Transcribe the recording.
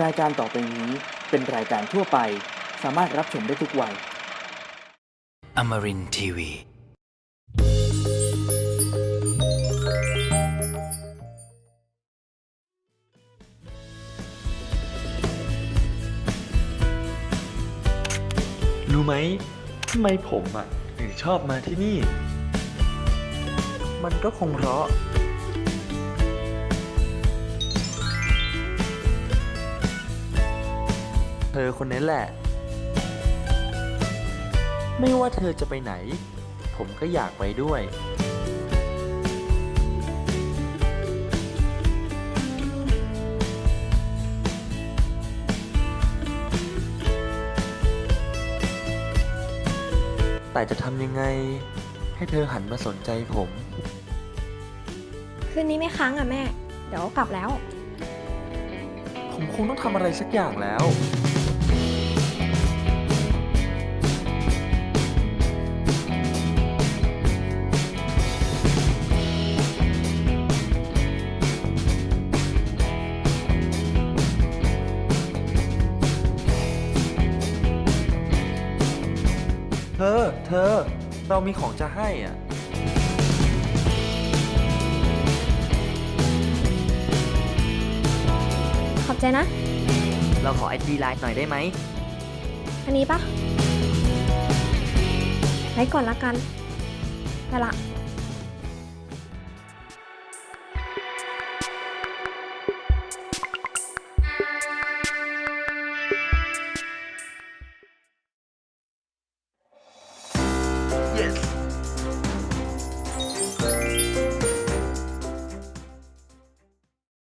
รายการต่อไปนี้เป็นรายการทั่วไป สามารถรับชมได้ทุกวัย Amarin Tiwi. รู้ไหมทำไมผมอะถึงชอบมาที่นี่ มันก็คงเพราะ เธอคนนั้นแหละ ไม่ว่าเธอจะไปไหน ผมก็อยากไปด้วย แต่จะทำยังไง ให้เธอหันมาสนใจผม คืนนี้ไม่ค้างอะแม่ เดี๋ยวกลับแล้ว ผมคงต้องทำอะไรสักอย่างแล้ว อ เธอ เรามีของจะให้อะ ขอบใจนะ เราขอไอดีไลน์หน่อยได้ไหม อันนี้ปะไว้ก่อนละกันไปละ